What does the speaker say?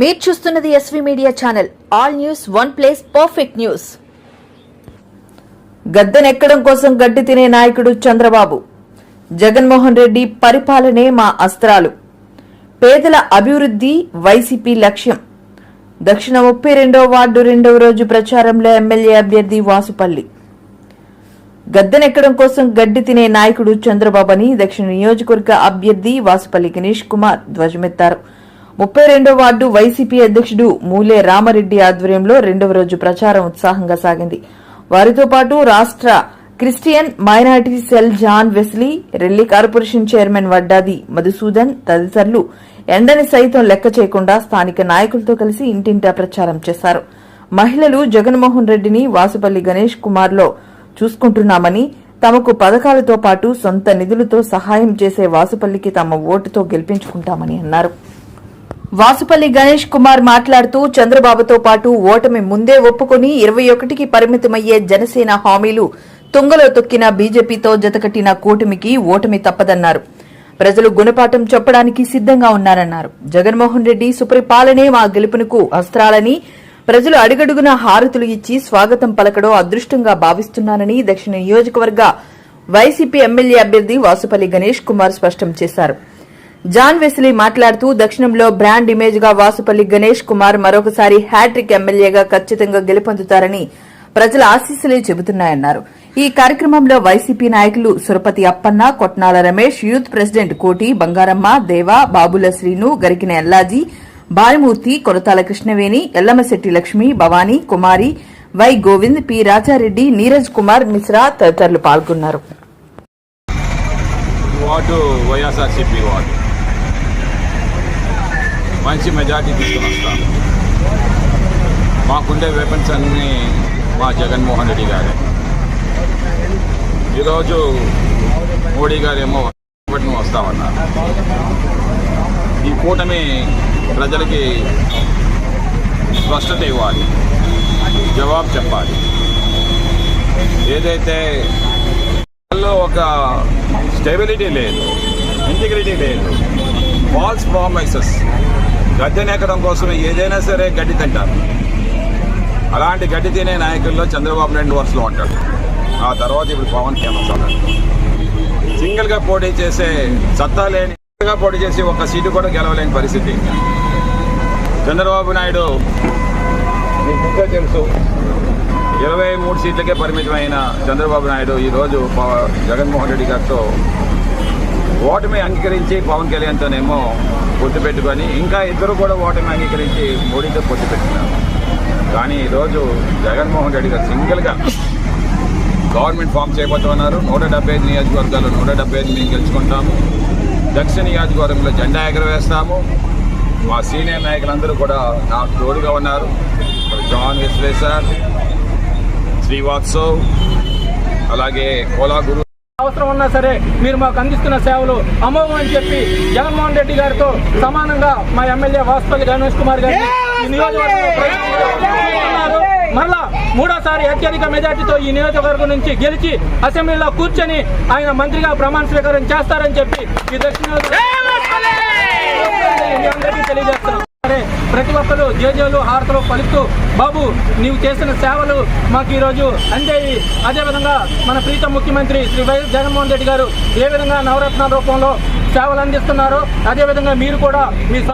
మీరు చూస్తున్నది SV media channel. All news one place perfect news. గద్దెనెక్కడం కోసం గడ్డి తినే నాయకుడు చంద్రబాబు. జగన్మోహన్ రెడ్డి పరిపాలనే మా అస్త్రాలు. పేదల అభివృద్ధి వైసీపీ లక్ష్యం. దక్షిణ ముప్పై రెండో వార్డు రెండవ రోజు ప్రచారంలో ఎమ్మెల్యే అభ్యర్థి వాసుపల్లి. గద్దెనెక్కడం కోసం గడ్డి తినే నాయకుడు చంద్రబాబు అని దక్షిణ నియోజకవర్గ అభ్యర్థి వాసుపల్లి గణేష్ కుమార్ ధ్వజమెత్తారు. ముప్పై రెండో వార్డు వైసీపీ అధ్యక్షుడు మూలే రామరెడ్డి ఆధ్వర్యంలో రెండవ రోజు ప్రచారం ఉత్సాహంగా సాగింది. వారితో పాటు రాష్ట్ర Christian minority cell John Wesley Relli corporation chairman Vaddadi Madhusudan తదితరులు ఎండని సైతం లెక్క చేయకుండా స్థానిక నాయకులతో కలిసి ఇంటింటా ప్రచారం చేశారు. మహిళలు జగన్మోహన్ రెడ్డిని వాసుపల్లి గణేష్ కుమార్లో చూసుకుంటున్నామని తమకు పథకాలతో పాటు సొంత నిధులతో సహాయం చేసే వాసుపల్లికి తమ ఓటుతో గెలిపించుకుంటామని అన్నారు. వాసుపల్లి గణేష్ కుమార్ మాట్లాడుతూ చంద్రబాబుతో పాటు ఓటమి ముందే ఒప్పుకుని ఇరవై ఒకటికి పరిమితమయ్యే జనసేన హామీలు తుంగలో తొక్కిన బీజేపీతో జతకట్టిన కూటమికి ఓటమి తప్పదన్నారు. ప్రజలు గుణపాఠం చెప్పడానికి సిద్దంగా ఉన్నారన్నారు. జగన్మోహన్ రెడ్డి సుపరిపాలనే మా గెలుపునకు అస్త్రాలని ప్రజలు అడుగడుగున హారతులు ఇచ్చి స్వాగతం పలకడం అదృష్టంగా భావిస్తున్నానని దక్షిణ నియోజకవర్గ వైసీపీ ఎమ్మెల్యే అభ్యర్థి వాసుపల్లి గణేష్ కుమార్ స్పష్టం చేశారు. జాన్ వెస్లీ మాట్లాడుతూ దక్షిణంలో బ్రాండ్ ఇమేజ్గా వాసుపల్లి గణేష్ కుమార్ మరొకసారి హ్యాట్రిక్ ఎమ్మెల్యేగా ఖచ్చితంగా గెలుపొందుతారని ప్రజల ఆశీస్సులే చెబుతున్నాయన్నారు. ఈ కార్యక్రమంలో వైసీపీ నాయకులు Surapati Appanna Kotnala Ramesh youth president Koti Bangaramma Deva Babula Srinu Garikina Ellaji Balamurthy Korathala Krishnaveni Ellamasetti Lakshmi Bhavani Kumari Y Govind P Rajareddy Neeraj Kumar Mishra తదితరులు పాల్గొన్నారు. Ward YSRCP ward. మంచి majority తీసుకుని వస్తాం మాకుండే weapons అన్నీ మా జగన్మోహన్ రెడ్డి గారే. ఈరోజు మోడీ గారేమో పట్నం వస్తామన్నారు. ఈ కూటమి ప్రజలకి స్పష్టత ఇవ్వాలి. జవాబు చెప్పాలి. ఏదైతే ఒక స్టెబిలిటీ లేదు ఇంటిగ్రిటీ లేదు ఫాల్స్ ప్రామిసెస్ గద్దెనెక్కడం కోసం ఏదైనా సరే గడ్డి తింటారు. అలాంటి గడ్డి తినే నాయకుల్లో చంద్రబాబు నాయుడు వరుసలో ఉంటాడు. ఆ తర్వాత ఇప్పుడు పవన్ కళ్యాణ్ సింగిల్గా పోటీ చేసే సత్తా లేని సింగిల్గా పోటీ చేసి ఒక సీటు కూడా గెలవలేని పరిస్థితి. చంద్రబాబు నాయుడు మీకు ఇంకా తెలుసు ఇరవై మూడు సీట్లకే పరిమితమైన చంద్రబాబు నాయుడు ఈరోజు జగన్మోహన్ రెడ్డి గారితో ఓటమి అంగీకరించి పవన్ కళ్యాణ్తోనేమో పొత్తు పెట్టుకొని ఇంకా ఇద్దరు కూడా ఓటమి అంగీకరించి మోడీతో పొత్తు పెట్టుకున్నారు. కానీ ఈరోజు జగన్మోహన్ రెడ్డి గారు సింగిల్గా గవర్నమెంట్ ఫామ్ చేయబోతున్నారు. నూట డెబ్బై ఐదు నియోజకవర్గాల్లో నూట డెబ్బై ఐదు మేము గెలుచుకుంటాము. దక్షిణ నియోజకవర్గంలో జెండా ఎగరవేస్తాము. మా సీనియర్ నాయకులందరూ కూడా నాకు తోడుగా ఉన్నారు. జాన్ విశ్వేశ్వర్ శ్రీవాత్సవ్ అలాగే కోలా గురు అవసరం ఉన్నా సరే మీరు మాకు అందిస్తున్న సేవలు అమోఘం అని చెప్పి జగన్మోహన్ రెడ్డి గారితో సమానంగా మా ఎమ్మెల్యే వాసుపల్లి గణేష్ కుమార్ గారు. మరలా మూడోసారి అత్యధిక మెజార్టీతో ఈ నియోజకవర్గం నుంచి గెలిచి అసెంబ్లీలో కూర్చొని ఆయన మంత్రిగా ప్రమాణ స్వీకారం చేస్తారని చెప్పి ఈ దక్షిణ మీ అందరికీ తెలియజేస్తున్నాం సరే ప్రతి జేజేలు హారతలు పలుకుతూ బాబు నీవు చేసిన సేవలు మాకు ఈరోజు అందేవి అదేవిధంగా మన ప్రీతం ముఖ్యమంత్రి శ్రీ వైఎస్ జగన్మోహన్ రెడ్డి గారు ఏ విధంగా నవరత్నాల రూపంలో సేవలు అందిస్తున్నారో అదేవిధంగా మీరు కూడా మీ